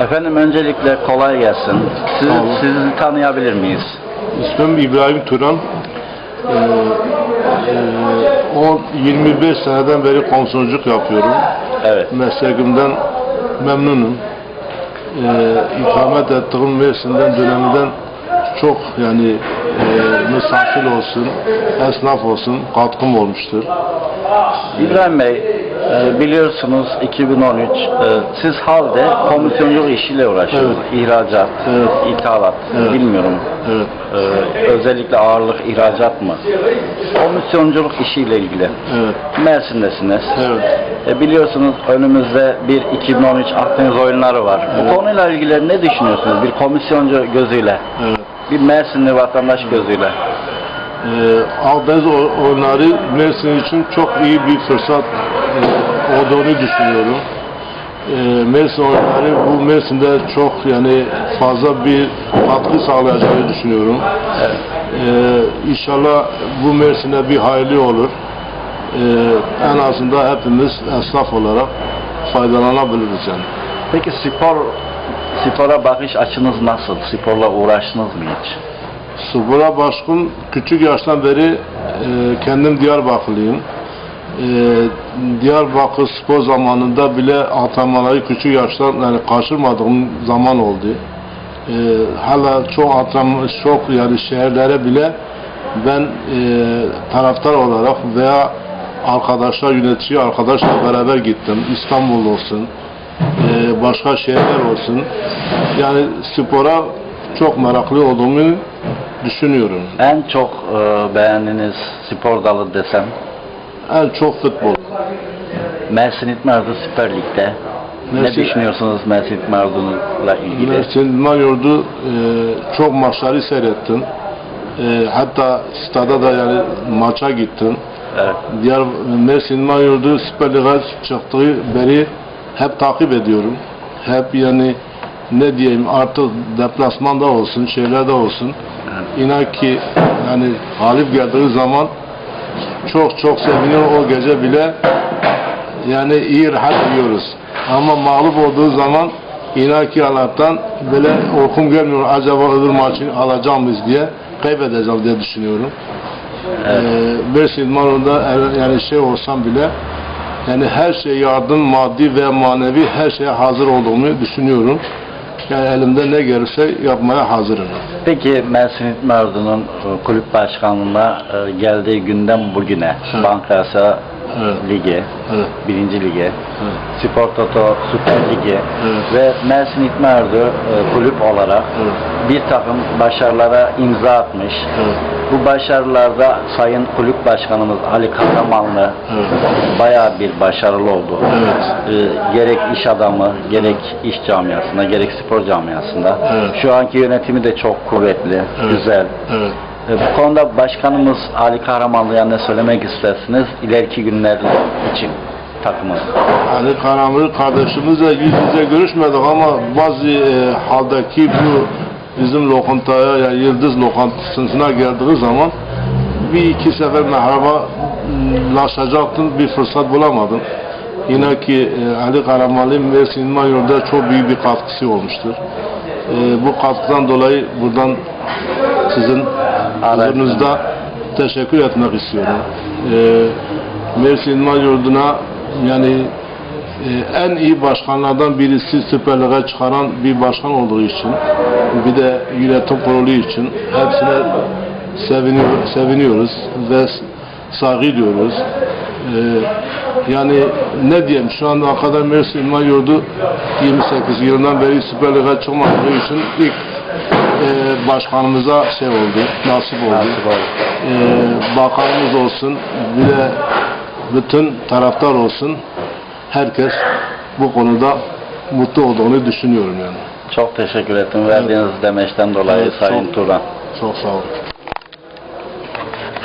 Efendim öncelikle kolay gelsin. Sizi, olun. sizi tanıyabilir miyiz? İsmim İbrahim Turan. Ee, e, on- 25 seneden beri komisyonculuk yapıyorum. Evet. Mesleğimden memnunum. Ee, ikamet ettiğim Mersin'den döneminden çok yani e, misafir olsun, esnaf olsun katkım olmuştur. İbrahim Bey, e, biliyorsunuz 2013 e, siz halde komisyonculuk işiyle uğraşıyorsunuz. İhracat, Evet. ithalat, Evet. bilmiyorum. Evet. E, özellikle ağırlık ihracat mı? Komisyonculuk işiyle ilgili. Evet. Mersin'desiniz. Evet. E, biliyorsunuz önümüzde bir 2013 Akdeniz oyunları var. Bu konuyla ilgili ne düşünüyorsunuz? Bir komisyoncu gözüyle, Evet. Bir Mersinli vatandaş gözüyle. Ee, Akdeniz oyunları Mersin için çok iyi bir fırsat e, olduğunu düşünüyorum. Ee, Mersin oyunları bu Mersin'de çok yani fazla bir katkı sağlayacağını düşünüyorum. Ee, inşallah bu Mersin'e bir hayırlı olur. Ee, en azından hepimiz esnaf olarak faydalanabiliriz yani. Peki spor spora bakış açınız nasıl? Sporla uğraştınız mı hiç? Spora başkın küçük yaştan beri e, kendim Diyarbakırlıyım. E, Diyarbakır spor zamanında bile antrenmanları küçük yaştan yani kaçırmadığım zaman oldu. E, hala çok antrenman, çok yani şehirlere bile ben e, taraftar olarak veya arkadaşlar, yönetici arkadaşla beraber gittim. İstanbul olsun, e, başka şehirler olsun. Yani spora çok meraklı olduğumu düşünüyorum. En çok e, beğendiğiniz spor dalı desem En çok futbol. Mersin İtmardı Süper Lig'de. Ne Mersin- düşünüyorsunuz Mersin İtmardı'yla ilgili? Mersin Mayor'du e, çok maçları seyrettim. E, hatta stada da yani maça gittim. Evet. Diğer Mersin Mayor'du Süper Lig'e çıktığı beri hep takip ediyorum. Hep yani ne diyeyim artık deplasmanda olsun, şeylerde olsun. İnan ki yani galip geldiği zaman çok çok seviniyor o gece bile yani iyi rahat yiyoruz. Ama mağlup olduğu zaman inan ki Allah'tan böyle korkum gelmiyor acaba öbür maçı alacağım mıyız diye kaybedeceğim diye düşünüyorum. Evet. Ee, Mersin Maro'da yani şey olsam bile yani her şey yardım maddi ve manevi her şeye hazır olduğumu düşünüyorum. Yani elimde ne gelirse yapmaya hazırım. Peki Mersin İtmardı'nın e, kulüp başkanlığına e, geldiği günden bugüne Evet. Bankası Evet. Ligi, Evet. birinci lige, Evet. Spor Toto Süper Ligi Evet. ve Mersin İtmardı e, kulüp olarak Evet. bir takım başarılara imza atmış. Evet. Bu başarılarda Sayın Kulüp Başkanımız Ali Kahramanlı Evet. bayağı bir başarılı oldu. Evet. Ee, gerek iş adamı, gerek iş camiasında, gerek spor camiasında. Evet. Şu anki yönetimi de çok kuvvetli, Evet. güzel. Evet. Ee, bu konuda başkanımız Ali Kahramanlı'ya ne söylemek istersiniz ileriki günler için takımı? Ali Karamır kardeşimizle yüz yüze görüşmedik ama bazı e, haldeki bu bizim lokantaya yani Yıldız lokantasına geldiği zaman bir iki sefer merhaba laşacaktım bir fırsat bulamadım. Yine ki e, Ali Karamanlı Mersin Mayor'da çok büyük bir katkısı olmuştur. E, bu katkıdan dolayı buradan sizin huzurunuzda teşekkür etmek istiyorum. E, Mersin Mayor'duna yani e, en iyi başkanlardan birisi Süper Lig'e çıkaran bir başkan olduğu için bir de yönetim kurulu için hepsine seviniyor, seviniyoruz ve saygı duyuyoruz. E, yani ne diyeyim şu anda kadar Mersin İlman Yurdu 28 yılından beri Süper Lig'e çıkmadığı için ilk e, başkanımıza şey oldu, nasip oldu. Nasip oldu. E, bakanımız olsun, bir de bütün taraftar olsun, herkes bu konuda mutlu olduğunu düşünüyorum yani. Çok teşekkür ettim verdiğiniz demeçten dolayı Evet, Sayın çok- Turan. Çok sağ olun.